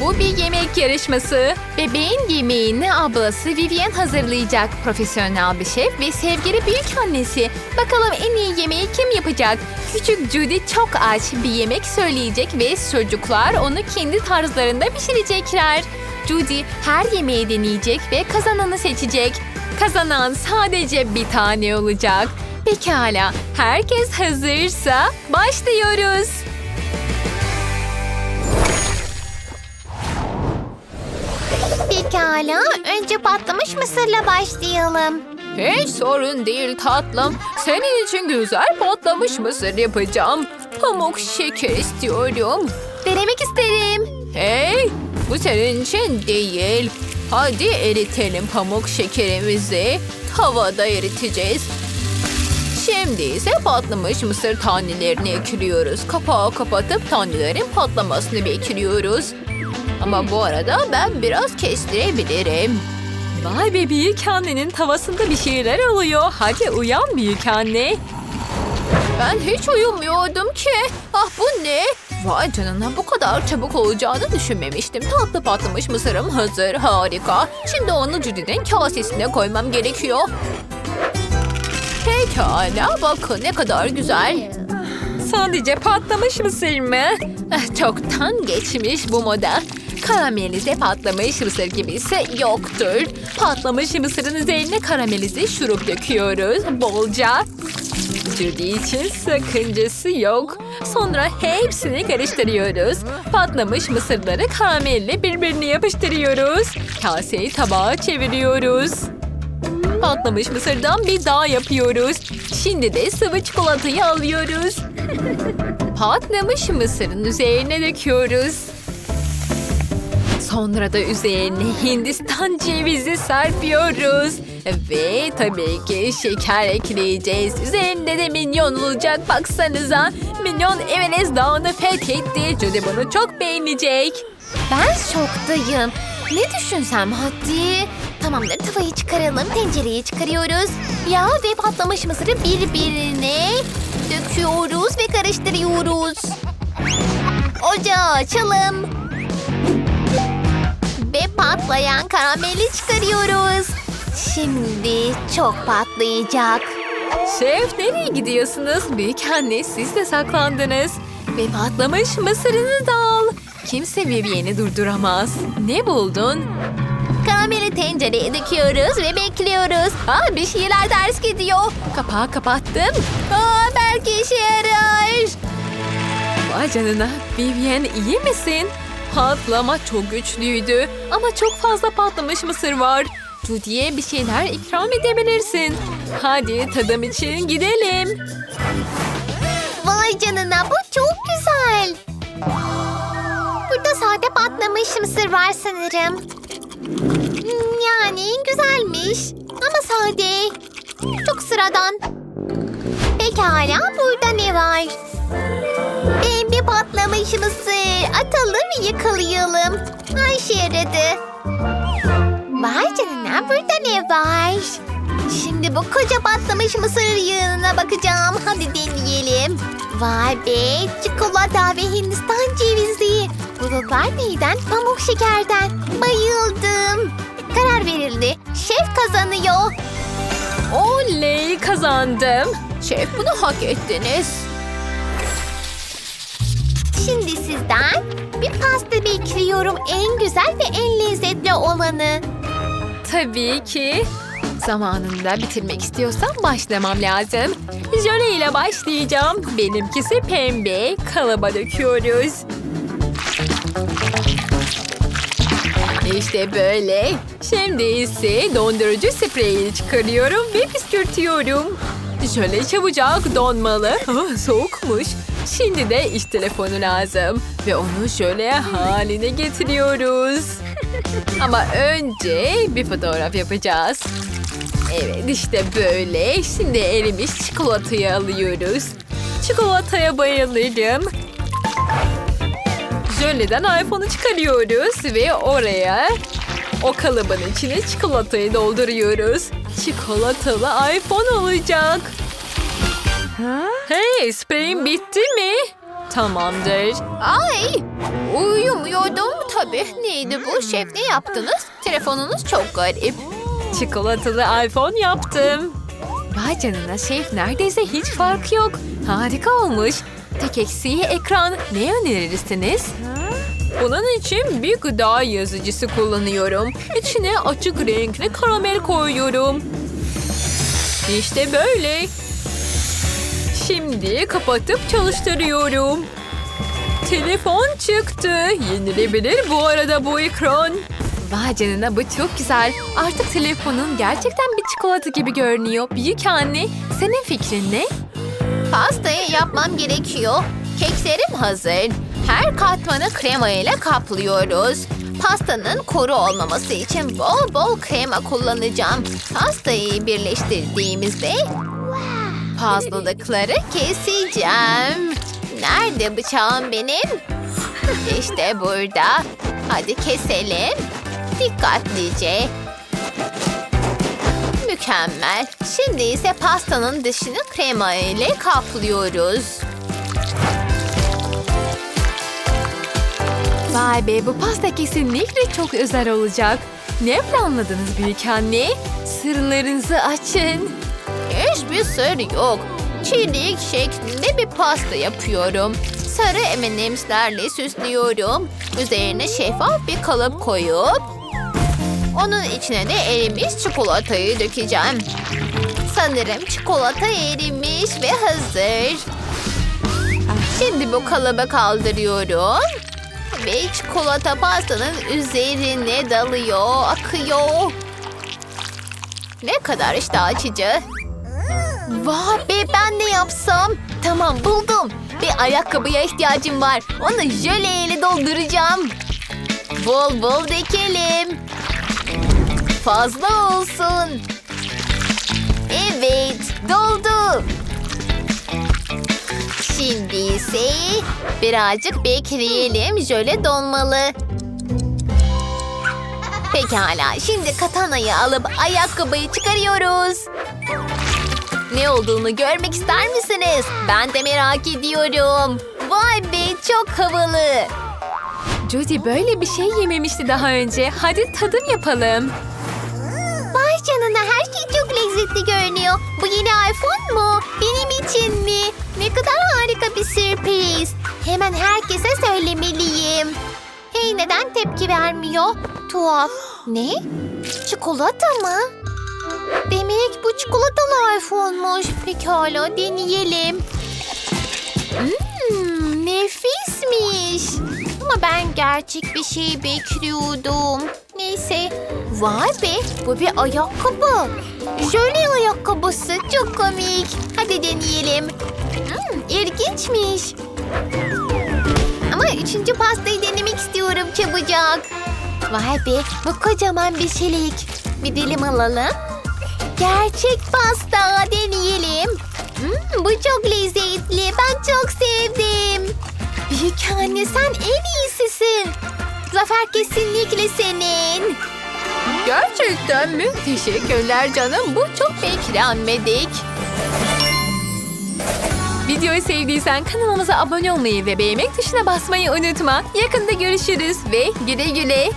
Bu bir yemek yarışması. Bebeğin yemeğini ablası Vivian hazırlayacak. Profesyonel bir şef ve sevgili büyük annesi. Bakalım en iyi yemeği kim yapacak? Küçük Judy çok aç bir yemek söyleyecek ve çocuklar onu kendi tarzlarında pişirecekler. Judy her yemeği deneyecek ve kazananı seçecek. Kazanan sadece bir tane olacak. Pekala, herkes hazırsa başlıyoruz. Pekala, önce patlamış mısırla başlayalım. Hiç sorun değil tatlım. Senin için güzel patlamış mısır yapacağım. Pamuk şeker istiyorum. Denemek isterim. Hey, bu senin için değil. Hadi eritelim pamuk şekerimizi. Tavada eriteceğiz. Şimdi ise patlamış mısır tanelerini ekliyoruz. Kapağı kapatıp tanelerin patlamasını bekliyoruz. Ama bu arada ben biraz kestirebilirim. Vay be büyük annenin tavasında bir şeyler oluyor. Hadi uyan büyük anne. Ben hiç uyumuyordum ki. Ah bu ne? Vay canına bu kadar çabuk olacağını düşünmemiştim. Tatlı patlamış mısırım hazır. Harika. Şimdi onu Judy'nin kasesine koymam gerekiyor. Pekala bakın ne kadar güzel. Sadece patlamış mısır mı? Ah, Çoktan geçmiş bu moda. Karamelize patlamış mısır gibisi yoktur. Patlamış mısırın üzerine karamelize şurup döküyoruz bolca. Judy için sakıncası yok. Sonra hepsini karıştırıyoruz. Patlamış mısırları karamelle birbirine yapıştırıyoruz. Kaseyi tabağa çeviriyoruz. Patlamış mısırdan bir daha yapıyoruz. Şimdi de sıvı çikolatayı alıyoruz. Patlamış mısırın üzerine döküyoruz. Sonra da üzerine Hindistan cevizi serpiyoruz. Ve tabii ki şeker ekleyeceğiz. Üzerinde de minyon olacak baksanıza. Minyon Everest Dağı'nı fethetti. Judy bunu çok beğenecek. Ben şoktayım. Ne düşünsem hadi. Tamamdır tavayı çıkaralım. Tencereyi çıkarıyoruz. Yağ ve patlamış mısırı birbirine döküyoruz ve karıştırıyoruz. Ocağı açalım. Patlayan karameli çıkarıyoruz. Şimdi çok patlayacak. Şef nereye gidiyorsunuz? Büyük anne siz de saklandınız. Ve patlamış mısırını da al. Kimse Vivien'i durduramaz. Ne buldun? Karameli tencereye döküyoruz ve bekliyoruz. Aa, bir şeyler ters gidiyor. Kapağı kapattım. Aa, belki işe yarar. Vay canına. Vivien iyi misin? Patlama çok güçlüydü. Ama çok fazla patlamış mısır var. Judy'ye bir şeyler ikram edebilirsin. Hadi tadım için gidelim. Vay canına bu çok güzel. Burada sade patlamış mısır var sanırım. Hmm, Yani güzelmiş ama sade. Çok sıradan. Pekala burada ne var? Patlamış mısır. Atalım yakalayalım. Ay yaradı. Vay canına burada ne var? Şimdi bu koca patlamış mısır yığınına bakacağım. Hadi deneyelim. Vay be çikolata ve Hindistan cevizi. Bulutlar neyden? Pamuk şekerden. Bayıldım. Karar verildi. Şef kazanıyor. Oley kazandım. Şef bunu hak ettiniz. Şimdi sizden bir pasta bekliyorum. En güzel ve en lezzetli olanı. Tabii ki. Zamanında bitirmek istiyorsam başlamam lazım. Jöle ile başlayacağım. Benimkisi pembe. Kalıba döküyoruz. İşte böyle. Şimdi ise dondurucu spreyi çıkarıyorum ve püskürtüyorum. Jöle çabucak donmalı. Ah, soğukmuş. Şimdi de iş telefonu lazım. Ve onu şöyle haline getiriyoruz. Ama önce bir fotoğraf yapacağız. Evet işte böyle. Şimdi erimiş çikolatayı alıyoruz. Çikolataya bayılırım. Jöleden iPhone'u çıkarıyoruz ve oraya o kalıbın içine çikolatayı dolduruyoruz. Çikolatalı iPhone olacak. Hey spreyim bitti mi? Tamamdır. Ay uyumuyordum. Tabii neydi bu? Şef ne yaptınız? Telefonunuz çok garip. Çikolatalı iPhone yaptım. Vay canına şef neredeyse hiç fark yok. Harika olmuş. Tek eksiği ekran. Ne önerirsiniz? Bunun için bir gıda yazıcısı kullanıyorum. İçine açık renkli karamel koyuyorum. İşte böyle. Şimdi kapatıp çalıştırıyorum. Telefon çıktı. Yenilebilir bu arada bu ekran. Vay canına bu çok güzel. Artık telefonun gerçekten bir çikolata gibi görünüyor. Büyük anne, senin fikrin ne? Pastayı yapmam gerekiyor. Keklerim hazır. Her katmanı krema ile kaplıyoruz. Pastanın kuru olmaması için bol bol krema kullanacağım. Pastayı birleştirdiğimizde fazlalıkları keseceğim. Nerede bıçağım benim? İşte burada. Hadi keselim. Dikkatlice. Mükemmel. Şimdi ise pastanın dışını krema ile kaplıyoruz. Vay be bu pasta kesinlikle çok özel olacak. Ne planladınız büyük anne? Sırlarınızı açın. Hiçbir sır yok. Çiğlik şeklinde bir pasta yapıyorum. Sarı M&M'slerle süslüyorum. Üzerine şeffaf bir kalıp koyup onun içine de erimiş çikolatayı dökeceğim. Sanırım çikolata erimiş ve hazır. Şimdi bu kalıbı kaldırıyorum. Ve çikolata pastanın üzerine dalıyor, akıyor. Ne kadar iştah açıcı. Vay be ben ne yapsam? Tamam buldum. Bir ayakkabıya ihtiyacım var. Onu jöleyle dolduracağım. Bol bol dökelim. Fazla olsun. Evet, doldu. Şimdi ise birazcık bekleyelim. Jöle donmalı. Pekala, şimdi katanayı alıp ayakkabıyı çıkarıyoruz. Ne olduğunu görmek ister misiniz? Ben de merak ediyorum. Vay be, çok havalı. Judy böyle bir şey yememişti daha önce. Hadi tadım yapalım. Vay canına her şey çok lezzetli görünüyor. Bu yeni iPhone mu? Benim için mi? Ne kadar harika bir sürpriz. Hemen herkese söylemeliyim. Hey neden tepki vermiyor? Tuhaf. Ne? Çikolata mı? Demek bu çikolatalı iPhone'muş. Pekala deneyelim. Hmm, nefismiş. Ama ben gerçek bir şey bekliyordum. Neyse. Vay be bu bir ayakkabı. Jöle ayakkabısı çok komik. Hadi deneyelim. Hmm, ilginçmiş. Ama üçüncü pastayı denemek istiyorum çabucak. Vay be bu kocaman bir çelik. Bir dilim alalım. Gerçek pasta deneyelim. Hmm, bu çok lezzetli. Ben çok sevdim. Büyük anne sen en iyisisin. Zafer kesinlikle senin. Gerçekten mi? Teşekkürler canım. Bu çok beklenmedik. Videoyu sevdiysen kanalımıza abone olmayı ve beğenmek tuşuna basmayı unutma. Yakında görüşürüz ve güle güle.